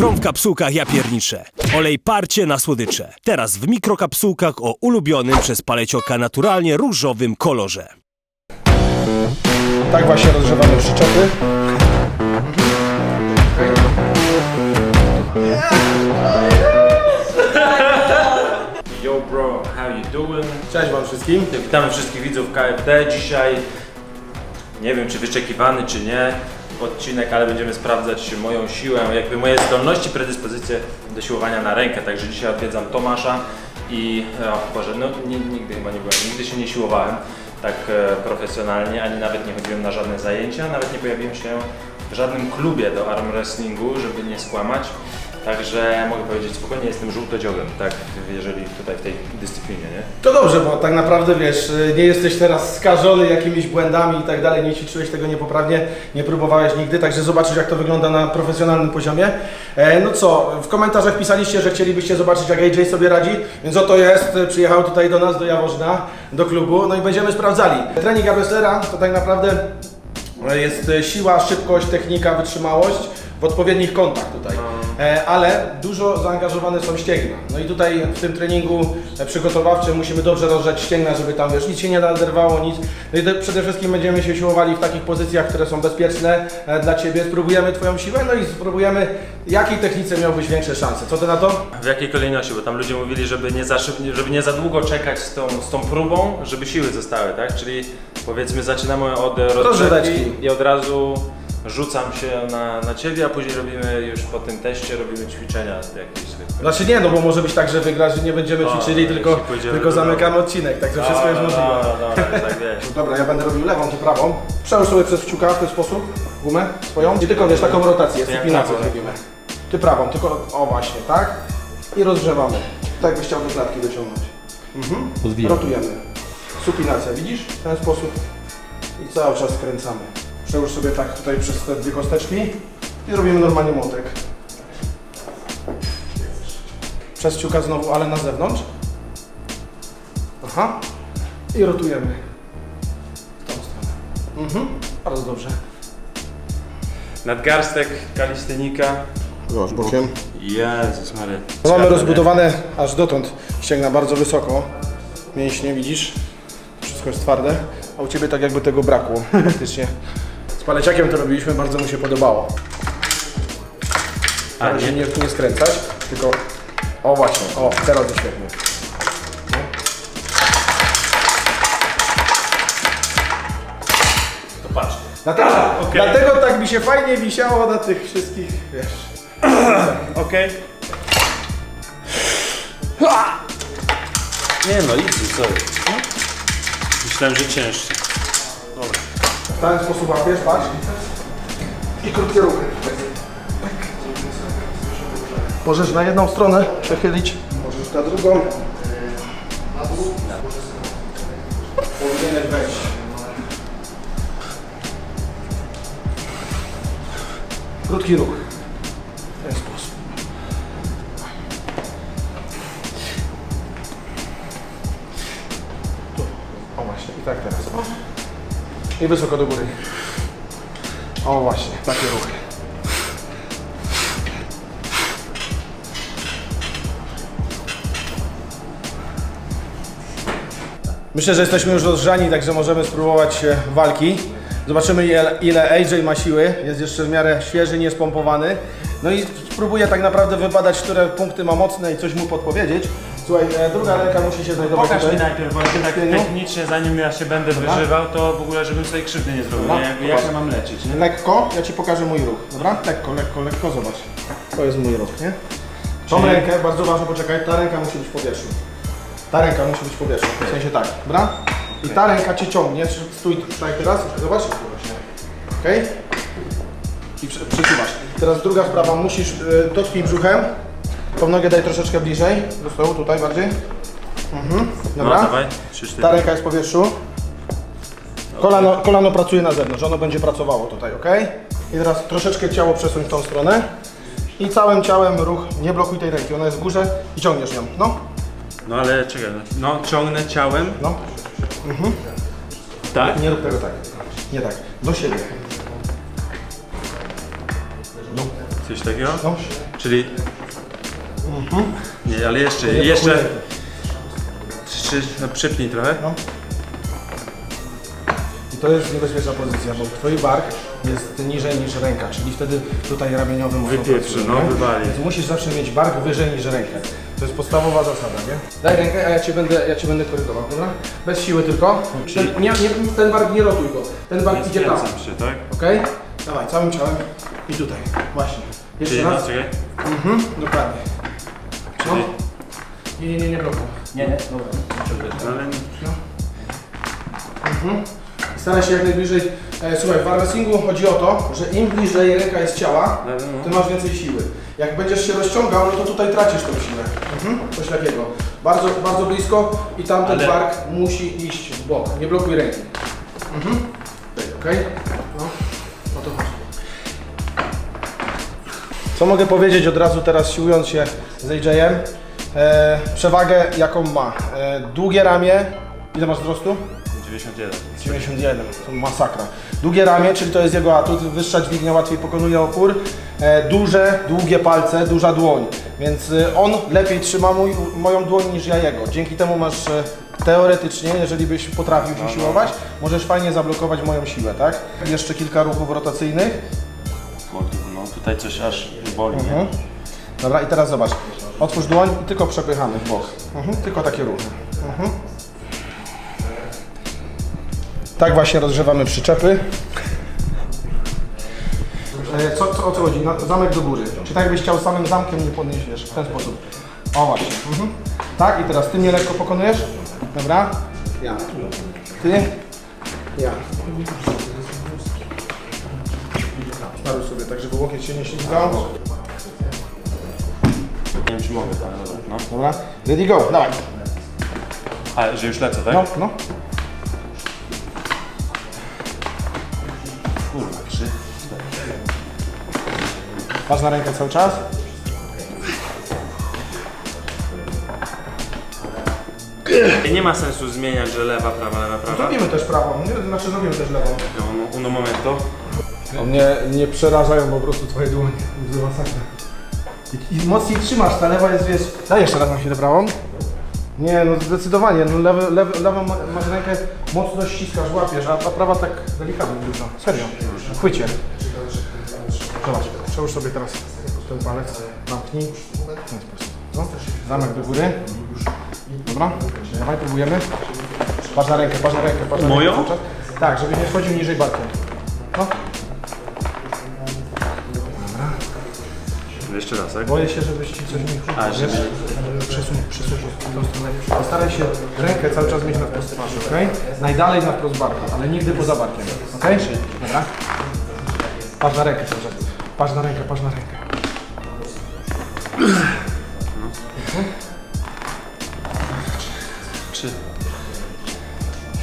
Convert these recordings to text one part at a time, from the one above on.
Krom w kapsułkach ja pierniczę. Olej parcie na słodycze. Teraz w mikrokapsułkach o ulubionym przez palecioka naturalnie różowym kolorze. Tak właśnie rozgrzewamy przyczepy. Yo bro, how you doing? Cześć wam wszystkim. Witamy wszystkich widzów KFD. Dzisiaj nie wiem czy wyczekiwany czy nie odcinek, ale będziemy sprawdzać moją siłę, jakby moje zdolności, predyspozycje do siłowania na rękę. Także dzisiaj odwiedzam Tomasza i o Boże, no ni- nigdy chyba nie byłem, nigdy się nie siłowałem tak e, profesjonalnie, ani nawet nie chodziłem na żadne zajęcia, nawet nie pojawiłem się w żadnym klubie do arm wrestlingu, żeby nie skłamać. Także mogę powiedzieć spokojnie, jestem żółtodziobem, tak, jeżeli tutaj w tej dyscyplinie, nie? To dobrze, bo tak naprawdę wiesz, nie jesteś teraz skażony jakimiś błędami i tak dalej, nie ćwiczyłeś tego niepoprawnie, nie próbowałeś nigdy, także zobaczysz jak to wygląda na profesjonalnym poziomie. E, no co, w komentarzach pisaliście, że chcielibyście zobaczyć jak AJ sobie radzi, więc oto jest, przyjechał tutaj do nas, do Jaworzna, do klubu, no i będziemy sprawdzali. Trening wrestlera to tak naprawdę jest siła, szybkość, technika, wytrzymałość w odpowiednich kątach tutaj. E, ale dużo zaangażowane są ścięgna. No i tutaj w tym treningu e, przygotowawczym musimy dobrze rozgrzać ścięgna, żeby tam wiesz, nic się nie naderwało, nic. No i przede wszystkim będziemy się siłowali w takich pozycjach, które są bezpieczne e, dla Ciebie. Spróbujemy Twoją siłę, no i spróbujemy jakiej technice miałbyś większe szanse. Co Ty na to? W jakiej kolejności? Bo tam ludzie mówili, żeby nie za, żeby nie za długo czekać z tą, z tą próbą, żeby siły zostały, tak? Czyli powiedzmy zaczynamy od rozgrzewki i od razu rzucam się na, na Ciebie, a później robimy już po tym teście robimy ćwiczenia jakieś zwykłe. Znaczy nie, no bo może być tak, że wygrasz, że nie będziemy O, ćwiczyli, tylko, pójdziemy tylko do zamykamy odcinek, także wszystko jest możliwe. No, dobra, tak wiesz. Dobra, ja będę robił lewą, ty prawą. Przełóż sobie przez kciuka w ten sposób, gumę swoją. I tylko wiesz, taką rotację, Jak supinację prawą, zrobimy. Ty prawą, tylko o właśnie, tak? I rozgrzewamy. Tak jakbyś chciał do klatki dociągnąć. Mhm. Rotujemy. Supinacja, widzisz? W ten sposób. I cały czas skręcamy. Przełóż sobie tak tutaj przez te dwie kosteczki i robimy normalnie młotek. Przez kciuka znowu, ale na zewnątrz. Aha. I rotujemy. W tą stronę. Mhm. Bardzo dobrze. Nadgarstek, kalistenika. Zobacz, bokiem. Jezus Maria. No mamy rozbudowane aż dotąd ścięgna bardzo wysoko. Mięśnie widzisz? Wszystko jest twarde. A u Ciebie tak jakby tego brakło. Faktycznie. Z paleciakiem to robiliśmy, bardzo mu się podobało. A, nie? nie, nie skręcać, tylko... O właśnie, o, teraz to świetnie. To patrz. Dlatego, okej. dlatego tak mi się fajnie wisiało na tych wszystkich, wiesz... Okej. Nie no, easy, co? Myślałem, że cięższy. W ten sposób łapiesz, patrz. I krótkie ruchy. Możesz na jedną stronę przechylić, możesz na drugą. Powinieneś wejść. Krótki ruch. I wysoko do góry. O właśnie, takie ruchy. Myślę, że jesteśmy już rozgrzani, także możemy spróbować e, walki. Zobaczymy ile, ile AJ ma siły. Jest jeszcze w miarę świeży, niespompowany. No i spróbuję tak naprawdę wybadać, które punkty ma mocne i coś mu podpowiedzieć. Słuchaj, e, druga ręka musi się znajdować Pokaż mi tutaj. najpierw, bo tak technicznie, zanim ja się będę wyżywał, to w ogóle, żebym sobie krzywdy nie zrobił. Dobra, Nie? Jak, ja mam lecieć, nie? Lekko, ja Ci pokażę mój ruch, dobra? Lekko, lekko, lekko, zobacz. To jest mój ruch, nie? Tą Czyli- rękę, bardzo ważne, poczekaj, ta ręka musi być w powietrzu. Ta ręka musi być w powietrzu, w sensie tak, dobra? I ta ręka Cię ciągnie, stój tutaj teraz, zobacz. Okej? I przesuwasz. Teraz druga sprawa, musisz, y, dotknij brzuchem, tą nogę daj troszeczkę bliżej, do stołu, tutaj bardziej. Mhm, dobra? No dawaj, trzy, cztery. Ta ręka jest w powietrzu. Kolano, kolano pracuje na zewnątrz, ono będzie pracowało tutaj, ok? I teraz troszeczkę ciało przesuń w tą stronę. I całym ciałem ruch, nie blokuj tej ręki, ona jest w górze i ciągniesz ją. No, No ale czekaj, no ciągnę ciałem. no, Tak? nie rób tego tak. Nie tak, do siebie. Coś takiego? No, Czyli... Nie, ale jeszcze, Nie jeszcze... Czy, no, przypnij trochę. No. I to jest niebezpieczna pozycja, bo twój bark jest niżej niż ręka, czyli wtedy tutaj ramieniowy mocno Wypieprzy, pracuje, no, nie? wywali. Więc musisz zawsze mieć bark wyżej niż rękę. To jest podstawowa zasada, nie? Daj rękę, a ja cię będę, ja cię będę korygował, dobra? Bez siły tylko. Ten, nie, nie, ten bark nie rotuj go. Ten bark idzie tam. Skręcam się, tak? Okej? Dawaj, całym ciałem i tutaj. Właśnie. Jeszcze Czyli, no, raz. czekaj. Mhm, dokładnie. No. Nie, nie, nie, nie blokuj. Nie, nie, dobra. Ale Mhm. Staraj się jak najbliżej. E, słuchaj, w armwrestlingu chodzi o to, że im bliżej ręka jest ciała, No, no, no. tym masz więcej siły. Jak będziesz się rozciągał, no to tutaj tracisz tą siłę. Mhm. Coś takiego. Bardzo, bardzo blisko i tamten Ale- bark musi iść w bok. Nie blokuj ręki. Mhm. Okej? No. O to chodzi. Co mogę powiedzieć od razu teraz siłując się z AJ-em? E, przewagę jaką ma. E, długie ramię. Ile masz wzrostu? 91. 91, to masakra. Długie ramię, czyli to jest jego atut, wyższa dźwignia łatwiej pokonuje opór. E, duże, długie palce, duża dłoń, więc e, on lepiej trzyma mój, moją dłoń niż ja jego. Dzięki temu masz e, teoretycznie, jeżeli byś potrafił się siłować, możesz fajnie zablokować moją siłę, tak? Jeszcze kilka ruchów rotacyjnych. No tutaj coś aż boli, nie? Mhm. Dobra, i teraz zobacz. Otwórz dłoń i tylko przepychamy w bok. Mhm. Tylko takie ruchy. Mhm. Tak właśnie rozgrzewamy przyczepy. E, Co, co, o co chodzi? Na, zamek do góry. Czy tak jakbyś chciał samym zamkiem nie podnieść, wiesz, w ten sposób. O właśnie. Mhm. Tak, i teraz ty mnie lekko pokonujesz. Dobra? Ja. Ty? Ja. Staruj sobie, tak żeby łokieć się nie ślizgał. Nie wiem czy mogę, ale dobra. No. Dobra, ready go, dawaj. A, że już lecę, tak? No, no. Kurwa, trzy. Masz na rękę cały czas. Nie ma sensu zmieniać, że lewa, prawa, lewa, prawa. Zrobimy też prawą, nie? znaczy zrobimy też lewą. No, uno momento. Mnie nie przerażają po prostu twoje dłonie. Masakra. I, mocniej trzymasz, ta lewa jest, wiesz... Daj jeszcze raz na chwilę prawą. Nie, no zdecydowanie, no lewy, lewy, lewą ma- masz rękę, mocno ściskasz, łapiesz, a ta prawa tak delikatnie dużo. Serio. Chwycie. Zobacz, przełóż sobie teraz ten palec, zamknij. W ten sposób. No. Zamek do góry. Dobra, dawaj, próbujemy. Patrz na rękę, patrz na rękę, patrz na Moją? rękę. cały czas. Tak, żeby nie wchodził niżej barkiem. No, Jeszcze raz, tak? boję się, żebyś ci coś nie A, chwycił, żeby-? Przesuń, przesuń się w tą stronę. Postaraj się rękę cały czas mieć na wprost twarzy, okej? Najdalej na wprost barku, ale nigdy poza barkiem, okej? Dobra? Patrz na rękę cały czas. Patrz na rękę, patrz na rękę. Trzy.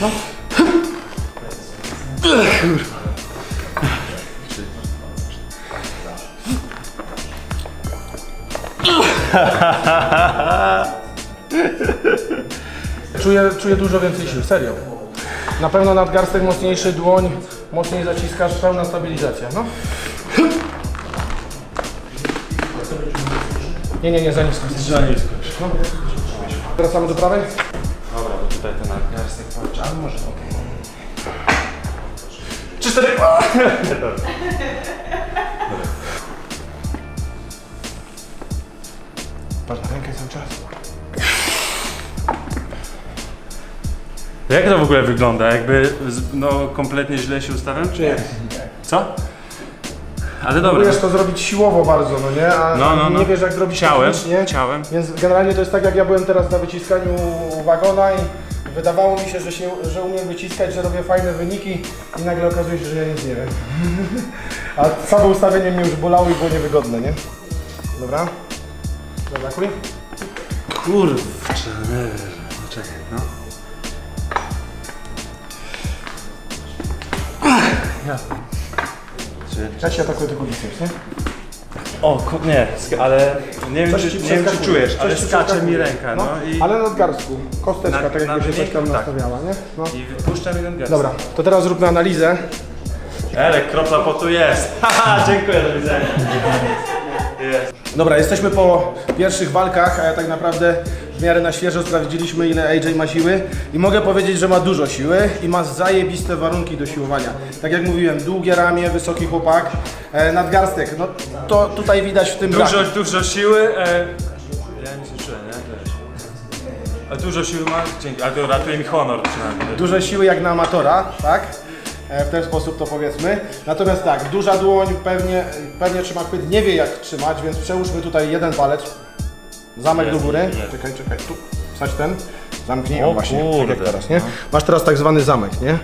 No. Czuję, czuję dużo więcej sił, serio. Na pewno nadgarstek mocniejszy, dłoń mocniej zaciskasz, pełna stabilizacja, no. Nie, nie, nie, za nisko. Za nisko. No. Wracamy do prawej? Dobra, bo tutaj ten nadgarstek walczy. Ale może okej. Trzy, cztery. Patrz na rękę cały czas. Jak to w ogóle wygląda? Jakby z- no kompletnie źle się ustawiam? Czy jest? Co? Ale dobra. Próbujesz to zrobić siłowo bardzo, no nie? A No, no, no. nie wiesz jak zrobić Ciałem, technicznie. ciałem. Więc generalnie to jest tak jak ja byłem teraz na wyciskaniu wagona i wydawało mi się, że, się, że umiem wyciskać, że robię fajne wyniki i nagle okazuje się, że ja nic nie wiem. A samo ustawienie mnie już bolało i było niewygodne, nie? Dobra. Dobra, kuj. Kurczę, nie wiem. No czekaj, no. Trzy. Ja ci atakuję tylko biceps, nie? O, ku- nie, sk- ale nie wiem, Coś czy, ci nie wiem czy przeskakuje. czujesz, Coś ale ci skacze przeskakuje. mi ręka, no, i, Ale na nadgarstku. Kosteczka, Na- tak na jakby się coś tam tak. nastawiała, nie? No. i wypuszcza mi ten gest. Dobra, to teraz zróbmy analizę. Elek, kropla potu jest. Haha, dziękuję, do widzenia. Jest. Dobra, jesteśmy po pierwszych walkach, a ja tak naprawdę w miarę na świeżo sprawdziliśmy ile AJ ma siły i mogę powiedzieć, że ma dużo siły i ma zajebiste warunki do siłowania. Tak jak mówiłem, długie ramię, wysoki chłopak, e, nadgarstek, no to tutaj widać w tym Dużo, dużo siły. E... Ja nic nie czuję, nie? Wiesz. A dużo siły ma? Dzięki. A to ratuje mi honor przynajmniej. Dużo siły jak na amatora, tak? E, W ten sposób to powiedzmy. Natomiast tak, duża dłoń pewnie, pewnie trzyma chwyt, nie wie jak trzymać, więc przełóżmy tutaj jeden palec. Zamek do góry. Czekaj, czekaj, tu. Wsadź ten. Zamknij. O właśnie, tak kurde, jak teraz, nie? no. Masz teraz tak zwany zamek, nie?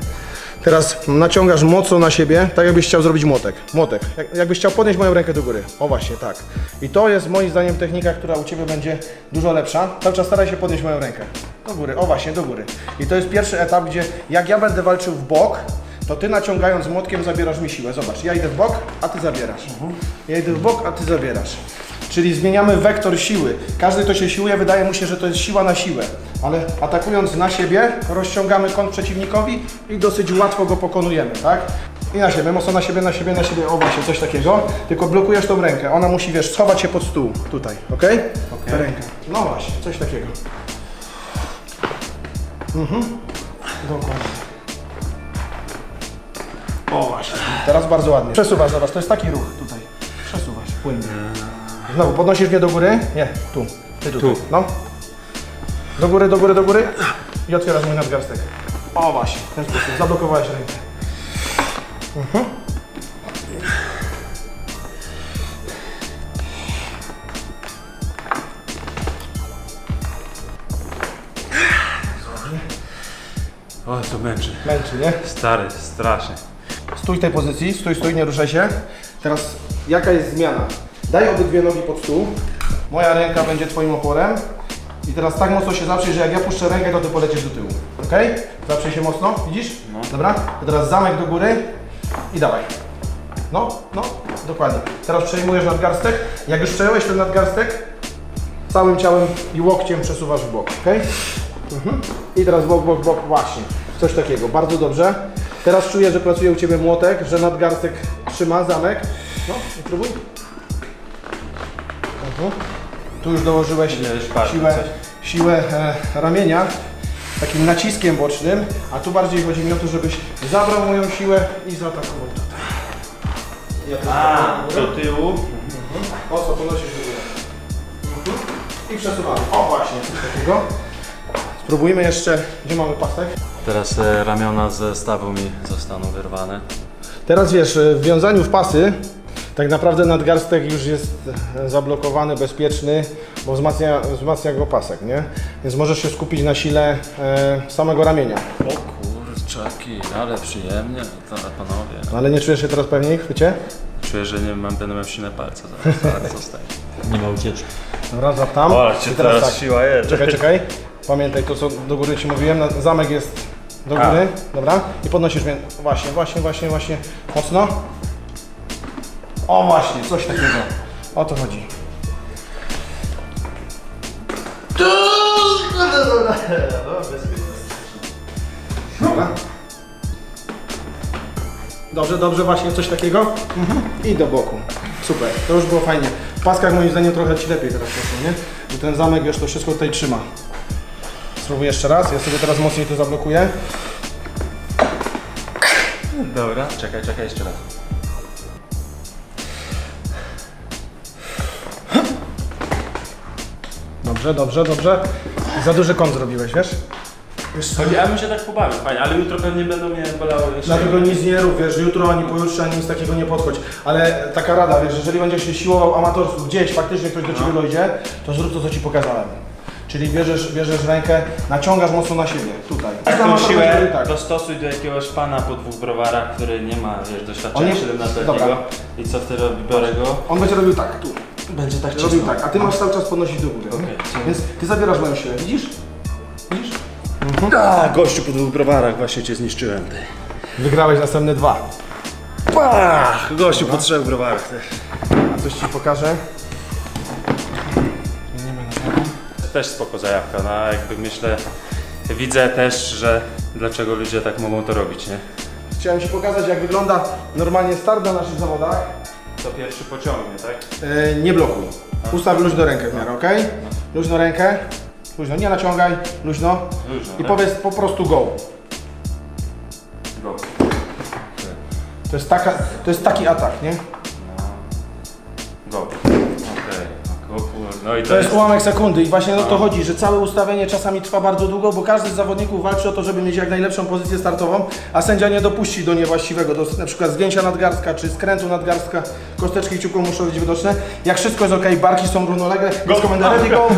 Teraz naciągasz mocno na siebie, tak jakbyś chciał zrobić młotek. Młotek. Jak, jakbyś chciał podnieść moją rękę do góry. O właśnie, tak. I to jest moim zdaniem technika, która u Ciebie będzie dużo lepsza. Cały czas staraj się podnieść moją rękę. Do góry, o właśnie, do góry. I to jest pierwszy etap, gdzie jak ja będę walczył w bok, to Ty naciągając młotkiem zabierasz mi siłę. Zobacz, ja idę w bok, a Ty zabierasz. Ja idę w bok, a Ty zabierasz. Czyli zmieniamy wektor siły. Każdy, kto się siłuje, wydaje mu się, że to jest siła na siłę. Ale atakując na siebie, rozciągamy kąt przeciwnikowi i dosyć łatwo go pokonujemy, tak? I na siebie, mocno na siebie, na siebie, na siebie, o właśnie, coś takiego. Tylko blokujesz tą rękę. Ona musi, wiesz, schować się pod stół. Tutaj, ok? Ta ręka. No właśnie, coś takiego. Mhm. Dokładnie. O właśnie. Teraz bardzo ładnie. Przesuwasz, zobacz, to jest taki ruch tutaj. Przesuwasz, płynnie. Znowu, podnosisz mnie do góry? Nie, tu. Ty tutaj. Tu. No. Do góry, do góry, do góry. I otwierasz mój nadgarstek. O właśnie, w ten sposób. Zablokowałeś rękę. Mhm. O, to męczy. Męczy, nie? Stary, strasznie. Stój w tej pozycji, stój, stój, nie ruszaj się. Teraz jaka jest zmiana? Daj obydwie nogi pod stół. Moja ręka będzie twoim oporem. I teraz tak mocno się zaprzyj, że jak ja puszczę rękę, to ty polecisz do tyłu. Ok? Zaprzyj się mocno, widzisz? Dobra? To teraz zamek do góry i dawaj. No, no, dokładnie. Teraz przejmujesz nadgarstek. Jak już przejąłeś ten nadgarstek, całym ciałem i łokciem przesuwasz w bok, ok? Mhm. I teraz bok, bok, bok, właśnie. Coś takiego, bardzo dobrze. Teraz czuję, że pracuje u Ciebie młotek, że nadgarstek trzyma zamek. No, i próbuj. Mhm. Tu już dołożyłeś siłę, siłę e, ramienia takim naciskiem bocznym, a tu bardziej chodzi mi o to, żebyś zabrał moją siłę i zaatakował tutaj. Ja tu A, do tyłu. Mocno podnosisz do góry. Mhm. I przesuwamy. O właśnie, coś takiego. Spróbujmy jeszcze, gdzie mamy pasek? Teraz e, ramiona ze stawu mi zostaną wyrwane. Teraz wiesz, w wiązaniu w pasy tak naprawdę nadgarstek już jest e, zablokowany, bezpieczny, bo wzmacnia, wzmacnia go pasek, nie? Więc możesz się skupić na sile e, samego ramienia. O kurczaki, ale przyjemnie, to, panowie. Ale nie czujesz się teraz pewniej w chwycie? Czuję, że nie mam, będę miał silne palce zaraz, zaraz zostaje. Nie ma ucieczki. Dobra, złap tam. O, I cię teraz siła jest. Czekaj, czekaj. Pamiętaj to, co do góry Ci mówiłem. na- Zamek jest do góry. Dobra. I podnosisz mnie. Właśnie, właśnie, właśnie, właśnie. Mocno. O właśnie, coś takiego. O to chodzi. Dobra. Dobrze, dobrze, właśnie coś takiego. Mhm. I do boku. Super, to już było fajnie. W paskach moim zdaniem trochę Ci lepiej teraz poszło, nie? Że ten zamek już to wszystko tutaj trzyma. Spróbuję jeszcze raz, ja sobie teraz mocniej to zablokuję. Dobra, czekaj, czekaj jeszcze raz. Dobrze, dobrze, dobrze. Za duży kąt zrobiłeś, wiesz? Wiesz co? Ja bym się tak pobawił, fajnie, ale jutro pewnie będą mnie bolały jeszcze. Dlatego nic nie rób, wiesz, jutro ani pojutrze ani nic takiego nie podchodź. Ale taka rada, wiesz, jeżeli będziesz się siłował amatorsko, gdzieś faktycznie ktoś do Ciebie dojdzie, to zrób to, co Ci pokazałem. Czyli bierzesz, bierzesz rękę, naciągasz mocno na siebie, tutaj. Tak, tą siłę tak. dostosuj do jakiegoś pana po dwóch browarach, który nie ma wiesz, On doświadczenia nie- 17-letniego. dobra. I co wtedy robi? Biorę go. On będzie robił tak, tu. Będzie tak Robił tak, a Ty masz cały czas podnosić do góry. Okej. Więc Ty zabierasz moją siłę, widzisz? Widzisz? A, gościu po dwóch browarach właśnie cię zniszczyłem. Ty. Wygrałeś następne dwa. Pach, gościu po trzech browarach. Ty. A coś Ci pokażę. Też spoko zajawka, no jakby myślę, widzę też, że dlaczego ludzie tak mogą to robić, nie? Chciałem Ci pokazać, jak wygląda normalnie start na naszych zawodach. to pierwszy pociągnie, tak? E, nie blokuj. Ustaw luźno rękę w miarę, ok? Luźno rękę. Luźno, nie naciągaj, luźno. Luźno, I tak? powiedz po prostu go. Go. To jest, taka, to jest taki atak, nie? No i to, To jest ułamek sekundy i właśnie o to chodzi, że całe ustawienie czasami trwa bardzo długo, bo każdy z zawodników walczy o to, żeby mieć jak najlepszą pozycję startową, a sędzia nie dopuści do niewłaściwego, do na przykład zgięcia nadgarstka czy skrętu nadgarstka, kosteczki kciuków muszą być widoczne. Jak wszystko jest ok, barki są równolegle, go komenda ready go.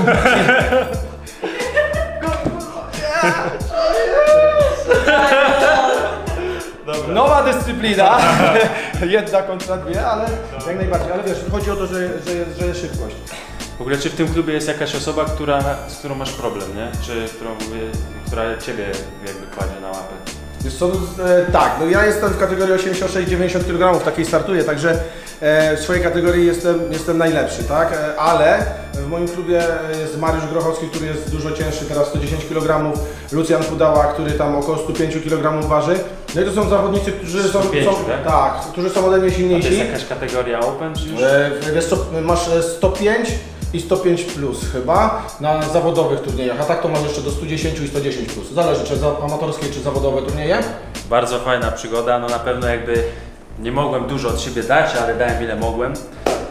Nowa dyscyplina, jedna kontra dwie, ale jak najbardziej, ale wiesz, chodzi o to, że, że, jest, że jest szybkość. W ogóle czy w tym klubie jest jakaś osoba, która, z którą masz problem, nie? Czy którą, mówię, która ciebie jakby kładzie na łapę? Wiesz co, no, e, tak, no ja jestem w kategorii 86-90 kg, takiej startuję, także e, w swojej kategorii jestem, jestem najlepszy, tak? E, ale w moim klubie jest Mariusz Grochowski, który jest dużo cięższy, teraz 110 kg, Lucjan Pudała, który tam około 105 kg waży. No i to są zawodnicy, którzy są, 105, są tak? tak, którzy są ode mnie A to silniejsi. jest jakaś kategoria open, czy już? E, wiesz co, masz e, 105 i 105 plus chyba na zawodowych turniejach, a tak to masz jeszcze do 110 i 110 plus. Zależy czy za amatorskie czy zawodowe turnieje. Bardzo fajna przygoda, no na pewno jakby nie mogłem dużo od siebie dać, ale dałem ile mogłem.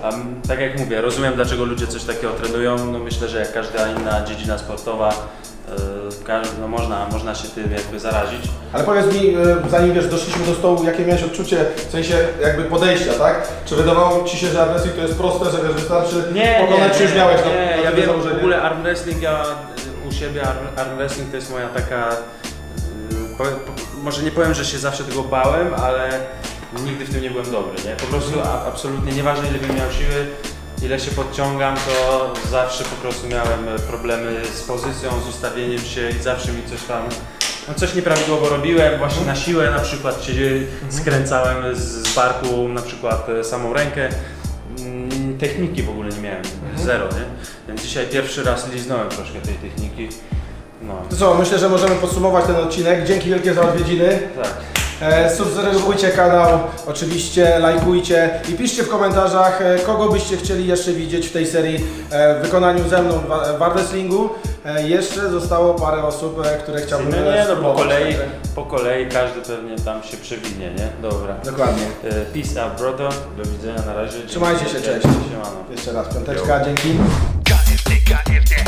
Um, tak jak mówię, rozumiem dlaczego ludzie coś takiego trenują, no myślę, że jak każda inna dziedzina sportowa, każ- no można, można się tym jakby zarazić. Ale powiedz mi, e, zanim wiesz, doszliśmy do stołu, jakie miałeś odczucie, w sensie jakby podejścia, tak? Czy wydawało Ci się, że wrestling to jest proste, że wiesz, wystarczy pokonać, czy już miałeś na, nie, na ja tyle wiem, założenie? w ogóle arm wrestling, ja y, u siebie arm, arm wrestling to jest moja taka, y, po, po, może nie powiem, że się zawsze tego bałem, ale nigdy w tym nie byłem dobry, nie? Po prostu a, absolutnie nieważne ile bym miał siły, ile się podciągam, to zawsze po prostu miałem problemy z pozycją, z ustawieniem się i zawsze mi coś tam, no coś nieprawidłowo robiłem, właśnie na siłę na przykład się skręcałem z, barku na przykład e, samą rękę, Mm, Techniki w ogóle nie miałem, zero, nie? Więc dzisiaj pierwszy raz liznąłem troszkę tej techniki. No, To co, myślę, że możemy podsumować ten odcinek. Dzięki wielkie za odwiedziny. tak. E, subskrybujcie kanał, oczywiście lajkujcie i piszcie w komentarzach, e, kogo byście chcieli jeszcze widzieć w tej serii e, w wykonaniu ze mną w, w wrestlingu. E, jeszcze zostało parę osób, e, które No chciałbym nie, no po spróbować. kolei, po kolei każdy pewnie tam się przewinie, nie? Dobra. Dokładnie. E, Peace out, brother. Do widzenia na razie. Trzymajcie się, cześć. Siemano. Jeszcze raz, piąteczka, dzięki. KFD, KFD,